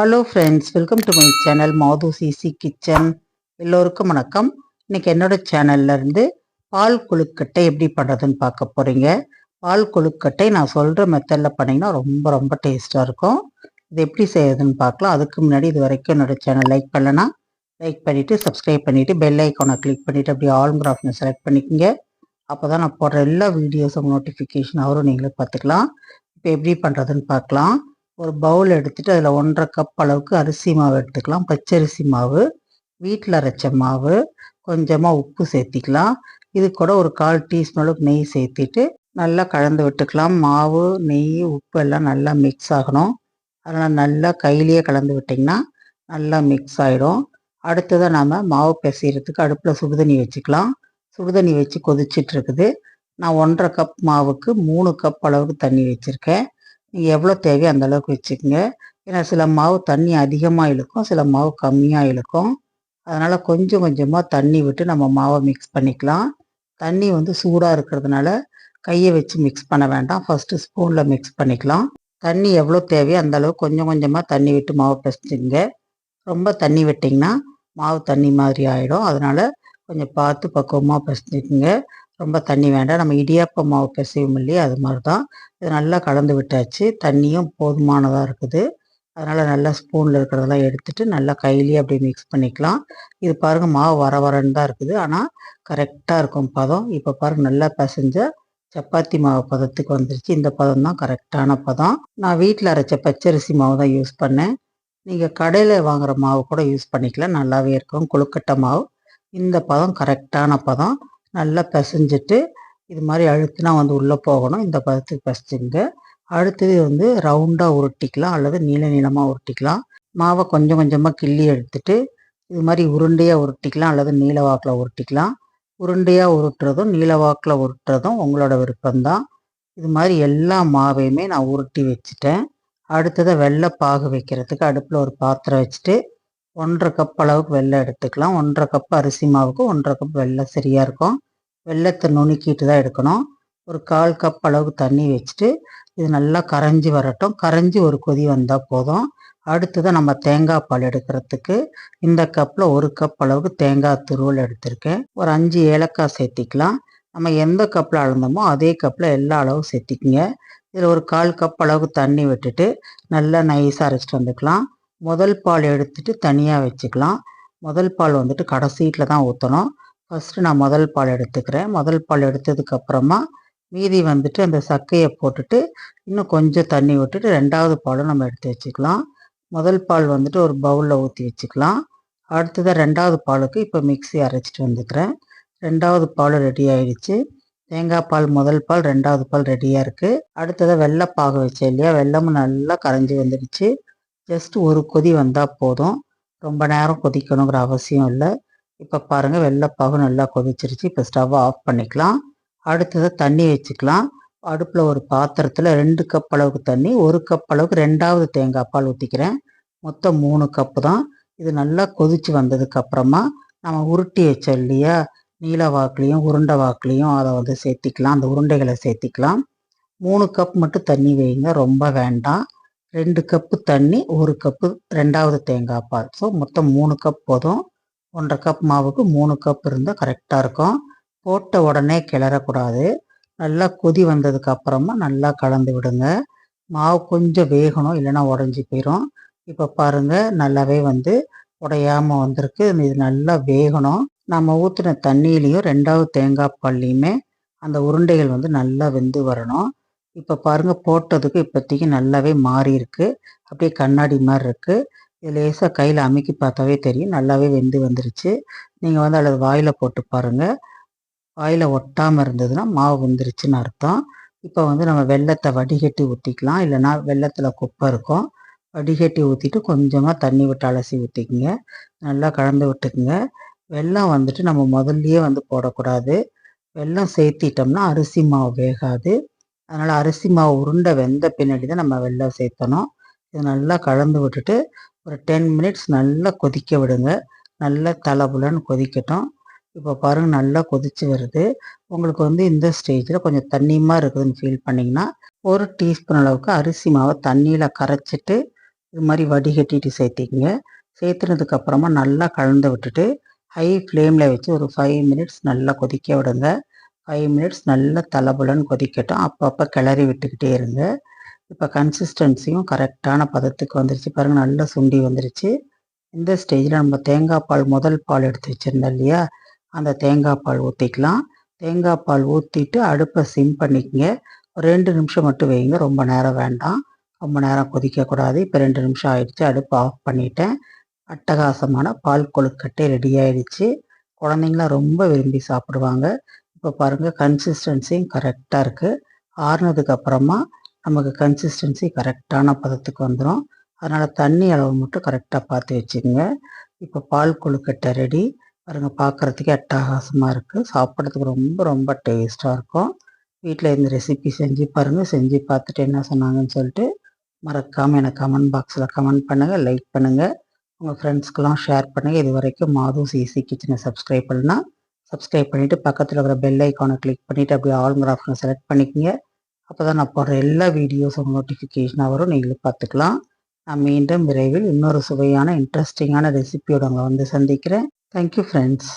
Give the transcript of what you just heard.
Hello friends welcome to my channel Madhu CC kitchen எல்லோருக்கும் வணக்கம். இன்னைக்கு என்னோட சேனல்லேருந்து பால் கொழுக்கட்டை எப்படி பண்ணுறதுன்னு பார்க்க போகிறீங்க பால் கொழுக்கட்டை நான் சொல்கிற மெத்தடில் பண்ணிங்கன்னா ரொம்ப ரொம்ப டேஸ்ட்டாக இருக்கும். இது எப்படி செய்யறதுன்னு பார்க்கலாம். அதுக்கு முன்னாடி இது வரைக்கும் என்னோட சேனல் லைக் பண்ணலன்னா லைக் பண்ணிவிட்டு சப்ஸ்கிரைப் பண்ணிவிட்டு பெல் ஐக்கானை கிளிக் பண்ணிவிட்டு அப்படியே ஆல்ங்கிற ஆப்ஷனை செலக்ட் பண்ணிக்கோங்க. அப்போ தான் நான் போடுற எல்லா வீடியோஸும் நோட்டிஃபிகேஷன் அவரும் நீங்களே பார்த்துக்கலாம். இப்போ எப்படி பண்ணுறதுன்னு பார்க்கலாம். ஒரு பவுல் எடுத்துட்டு அதில் ஒன்றரை கப் அளவுக்கு அரிசி மாவு எடுத்துக்கலாம். பச்சரிசி மாவு வீட்டில் அரைச்ச மாவு கொஞ்சமாக உப்பு சேர்த்திக்கலாம். இது கூட ஒரு கால் டீஸ்பூன் அளவுக்கு நெய் சேர்த்திட்டு நல்லா கலந்து விட்டுக்கலாம். மாவு நெய் உப்பு எல்லாம் நல்லா மிக்ஸ் ஆகணும். அதனால் நல்லா கையிலேயே கலந்து விட்டிங்கன்னா நல்லா மிக்ஸ் ஆகிடும் அடுத்ததாக நாம் மாவு பிசைகிறதுக்கு அடுப்பில் சுடுதண்ணி வச்சுக்கலாம். சுடுதண்ணி வச்சு கொதிச்சிட்ருக்குது நான் ஒன்றரை கப் மாவுக்கு மூணு கப் அளவுக்கு தண்ணி வச்சுருக்கேன். நீங்கள் எவ்வளோ தேவையோ அந்த அளவுக்கு வச்சுக்கோங்க. ஏன்னா சில மாவு தண்ணி அதிகமாக இழுக்கும் சில மாவு கம்மியாக இழுக்கும். அதனால் கொஞ்சம் கொஞ்சமாக தண்ணி விட்டு நம்ம மாவை மிக்ஸ் பண்ணிக்கலாம். தண்ணி வந்து சூடாக இருக்கிறதுனால கையை வச்சு மிக்ஸ் பண்ண வேண்டாம். ஃபஸ்ட்டு ஸ்பூனில் மிக்ஸ் பண்ணிக்கலாம். தண்ணி எவ்வளோ தேவையோ அந்தளவுக்கு கொஞ்சம் கொஞ்சமாக தண்ணி விட்டு மாவு பிசைஞ்சுங்க ரொம்ப தண்ணி விட்டிங்கன்னா மாவு தண்ணி மாதிரி ஆகிடும் அதனால் கொஞ்சம் பார்த்து பக்குவமாக பிசைஞ்சுக்குங்க. ரொம்ப தண்ணி வேண்டாம். நம்ம இடியாப்ப மாவு பிசையும் இல்லையே அது மாதிரி தான் இது நல்லா கலந்து விட்டாச்சு. தண்ணியும் போதுமானதாக இருக்குது. அதனால் நல்லா ஸ்பூனில் இருக்கிறதெல்லாம் எடுத்துட்டு நல்லா கையிலேயே அப்படியே மிக்ஸ் பண்ணிக்கலாம். இது பாருங்கள் மாவு வர வரன்னு தான் இருக்குது. ஆனால் கரெக்டாக இருக்கும் பதம். இப்போ பாருங்கள் நல்லா பிசைஞ்ச சப்பாத்தி மாவு பதத்துக்கு வந்துருச்சு. இந்த பதம் தான் கரெக்டான பதம். நான் வீட்டில் அரைச்ச பச்சரிசி மாவு தான் யூஸ் பண்ணேன். நீங்கள் கடையில் வாங்குகிற மாவு கூட யூஸ் பண்ணிக்கலாம். நல்லாவே இருக்கும். கொழுக்கட்டை மாவு. இந்த பதம் கரெக்டான பதம். நல்லா பிசைஞ்சிட்டு இது மாதிரி அழுத்தினா வந்து உள்ளே போகணும். இந்த பதத்துக்கு பிசைஞ்சுங்க அடுத்தது வந்து ரவுண்டாக உருட்டிக்கலாம். அல்லது நீள நீளமாக உருட்டிக்கலாம். மாவை கொஞ்சம் கொஞ்சமாக கிள்ளி எடுத்துட்டு இது மாதிரி உருண்டையாக உருட்டிக்கலாம். அல்லது நீல வாக்கில் உருட்டிக்கலாம். உருண்டையாக உருட்டுறதும் நீல வாக்கில் உருட்டுறதும் உங்களோட விருப்பம்தான். இது மாதிரி எல்லா மாவையுமே நான் உருட்டி வச்சுட்டேன். அடுத்ததை வெள்ளை பாகு வைக்கிறதுக்கு அடுப்பில் ஒரு பாத்திரம் வச்சுட்டு ஒன்றரை கப் அளவுக்கு வெள்ளை எடுத்துக்கலாம். ஒன்றரை கப் அரிசி மாவுக்கு ஒன்றரை கப் வெள்ளை சரியாக இருக்கும். வெள்ளத்தை நுணுக்கிட்டு தான் எடுக்கணும். ஒரு கால் கப் அளவுக்கு தண்ணி வச்சுட்டு இது நல்லா கரைஞ்சி வரட்டும். கரைஞ்சி ஒரு கொதி வந்தால் போதும். அடுத்தது நம்ம தேங்காய் பால் எடுக்கிறதுக்கு இந்த கப்பில் ஒரு கப் அளவுக்கு தேங்காய் துருவல் எடுத்திருக்கேன். ஒரு அஞ்சு ஏலக்காய் சேர்த்திக்கலாம். நம்ம எந்த கப்பில் அளந்தோமோ அதே கப்பில் எல்லா அளவும் சேர்த்திக்கிங்க. இதில் ஒரு கால் கப் அளவுக்கு தண்ணி விட்டுட்டு நல்லா நைஸாக அரைச்சிட்டு வந்துக்கலாம். முதல் பால் எடுத்துட்டு தனியாக வச்சுக்கலாம். முதல் பால் வந்துட்டு கடைசீட்டில் தான் ஊற்றணும் ஃபஸ்ட்டு நான் முதல் பால் எடுத்துக்கிறேன். முதல் பால் எடுத்ததுக்கப்புறமா மீதி வந்துட்டு அந்த சக்கையை போட்டுட்டு இன்னும் கொஞ்சம் தண்ணி விட்டுட்டு ரெண்டாவது பாலும் நம்ம எடுத்து வச்சுக்கலாம். முதல் பால் வந்துட்டு ஒரு பவுலில் ஊற்றி வச்சுக்கலாம். அடுத்ததாக ரெண்டாவது பாலுக்கு இப்போ மிக்ஸி அரைச்சிட்டு வந்துக்கிறேன். ரெண்டாவது பால் ரெடி ஆயிடுச்சு. தேங்காய் பால் முதல் பால் ரெண்டாவது பால் ரெடியாக இருக்குது அடுத்ததாக வெள்ளை வச்சேன் இல்லையா? வெள்ளமும் நல்லா கரைஞ்சி வந்துடுச்சு. ஜஸ்ட் ஒரு கொதி வந்தால் போதும். ரொம்ப நேரம் கொதிக்கணுங்கிற அவசியம் இல்லை. இப்போ பாருங்கள் வெள்ளைப்பாகு நல்லா கொதிச்சிருச்சு. இப்போ ஸ்டவ்வை ஆஃப் பண்ணிக்கலாம். அடுத்தது தண்ணி வச்சுக்கலாம். அடுப்பில் ஒரு பாத்திரத்தில் ரெண்டு கப் அளவுக்கு தண்ணி ஒரு கப் அளவுக்கு ரெண்டாவது தேங்காய் பால் ஊற்றிக்கிறேன் மொத்தம் மூணு கப்பு தான். இது நல்லா கொதிச்சு வந்ததுக்கப்புறமா நம்ம உருட்டி வச்சோம் இல்லையா? நீல வாக்குலேயும் உருண்டை வாக்குலேயும் அதை வந்து சேர்த்திக்கலாம். அந்த உருண்டைகளை சேர்த்திக்கலாம். மூணு கப் மட்டும் தண்ணி வைங்க. ரொம்ப வேண்டாம். ரெண்டு கப்பு தண்ணி ஒரு கப்பு ரெண்டாவது தேங்காய் பால். ஸோ மொத்தம் மூணு கப் போதும். ஒன்றரை கப் மாவுக்கு மூணு கப் இருந்தால் கரெக்டாக இருக்கும். போட்ட உடனே கிளறக்கூடாது. நல்லா கொதி வந்ததுக்கு அப்புறமா நல்லா கலந்து விடுங்க. மாவு கொஞ்சம் வேகணும் இல்லைன்னா உடஞ்சி போயிடும் இப்போ பாருங்கள் நல்லாவே வந்து உடையாமல் வந்திருக்கு. இது நல்லா வேகணும். நம்ம ஊற்றின தண்ணியிலையும் ரெண்டாவது தேங்காய் பால்லையுமே அந்த உருண்டைகள் வந்து நல்லா வெந்து வரணும். இப்போ பாருங்கள் போட்டதுக்கு இப்போதைக்கு நல்லாவே மாறி இருக்கு அப்படியே கண்ணாடி மாதிரி இருக்குது இது லேசாக கையில் அமுக்கி பார்த்தாவே தெரியும். நல்லாவே வெந்து வந்துருச்சு. நீங்கள் வந்து அல்லது வாயில் போட்டு பாருங்கள் வாயில் ஒட்டாமல் இருந்ததுன்னா மாவு வெந்துருச்சுன்னு அர்த்தம். இப்போ வந்து நம்ம வெள்ளத்தை வடிகட்டி ஊற்றிக்கலாம் இல்லைன்னா வெள்ளத்தில் குப்பை இருக்கும். வடிகட்டி ஊற்றிட்டு கொஞ்சமாக தண்ணி விட்டு அலசி ஊற்றிக்குங்க நல்லா கலந்து விட்டுக்குங்க. வெள்ளம் வந்துட்டு நம்ம முதல்லையே வந்து போடக்கூடாது. வெல்லம் சேர்த்திட்டோம்னா அரிசி மாவு வேகாது. அதனால் அரிசி மாவு உருண்டை வெந்த பின்னாடி தான் நம்ம வெல்லம் சேர்த்தணும். இது நல்லா கலந்து விட்டுட்டு ஒரு டென் மினிட்ஸ் நல்லா கொதிக்க விடுங்க. நல்லா தலைபுலன்னு கொதிக்கட்டும். இப்போ பாருங்கள் நல்லா கொதிச்சு வருது. உங்களுக்கு வந்து இந்த ஸ்டேஜில் கொஞ்சம் தண்ணியமாக இருக்குதுன்னு ஃபீல் பண்ணிங்கன்னா ஒரு டீஸ்பூன் அளவுக்கு அரிசி மாவை தண்ணியில் கரைச்சிட்டு இது மாதிரி வடிகட்டிட்டு சேர்த்திக்கிங்க. சேர்த்துனதுக்கப்புறமா நல்லா கலந்து விட்டுட்டு ஹை ஃப்ளேமில் வச்சு ஒரு ஃபைவ் மினிட்ஸ் நல்லா கொதிக்க விடுங்க. ஃபைவ் மினிட்ஸ் நல்லா தலைபுலன்னு கொதிக்கட்டும். அப்பப்போ கிளறி விட்டுக்கிட்டே இருங்க. இப்போ கன்சிஸ்டன்சியும் கரெக்டான பதத்துக்கு வந்துருச்சு. பாருங்கள் நல்லா சுண்டி வந்துருச்சு. இந்த ஸ்டேஜில் நம்ம தேங்காய் பால் முதல் பால் எடுத்து வச்சுருந்தோம் இல்லையா? அந்த தேங்காய் பால் ஊற்றிக்கலாம் தேங்காய் பால் ஊற்றிட்டு அடுப்பை சிம் பண்ணிக்கங்க. ஒரு ரெண்டு நிமிஷம் மட்டும் வைங்க. ரொம்ப நேரம் வேண்டாம். ரொம்ப நேரம் கொதிக்கக்கூடாது. இப்போ ரெண்டு நிமிஷம் ஆயிடுச்சு. அடுப்பு ஆஃப் பண்ணிட்டேன். அட்டகாசமான பால் கொழுக்கட்டை ரெடி ஆயிடுச்சு. குழந்தைங்களாம் ரொம்ப விரும்பி சாப்பிடுவாங்க. இப்போ பாருங்கள் கன்சிஸ்டன்சியும் கரெக்டாக இருக்குது ஆறுனதுக்கு அப்புறமா நமக்கு கன்சிஸ்டன்சி கரெக்டான பதத்துக்கு வந்துடும் அதனால் தண்ணி அளவு மட்டும் கரெக்டாக பார்த்து வச்சுக்கோங்க. இப்போ பால் கொழுக்கட்டை ரெடி பாருங்கள் பார்க்குறதுக்கே அட்டகாசமாக இருக்குது சாப்பிட்றதுக்கு ரொம்ப ரொம்ப டேஸ்ட்டாக இருக்கும். வீட்டில் இந்த ரெசிபி செஞ்சு பாருங்கள் செஞ்சு பார்த்துட்டு என்ன சொன்னாங்கன்னு சொல்லிட்டு மறக்காமல் எனக்கு கமெண்ட் பாக்ஸில் கமெண்ட் பண்ணுங்கள் லைக் பண்ணுங்கள் உங்கள் ஃப்ரெண்ட்ஸ்க்கெலாம் ஷேர் பண்ணுங்கள் இது வரைக்கும் மாதும் சிசி கிச்சனை சப்ஸ்கிரைப் பண்ணால் சப்ஸ்கிரைப் பண்ணிவிட்டு பக்கத்தில் இருக்கிற பெல் ஐக்கானை கிளிக் பண்ணிவிட்டு அப்படியே ஆல்ங்கிற ஆப்ஷனை செலக்ட் பண்ணிக்கோங்க. அப்போ தான் நான் போடுற எல்லா வீடியோஸும் நோட்டிஃபிகேஷனாக வரும். நீங்களும் பார்த்துக்கலாம். நான் மீண்டும் விரைவில் இன்னொரு சுவையான இன்ட்ரெஸ்டிங்கான ரெசிபியோட உங்களை வந்து சந்திக்கிறேன். Thank you friends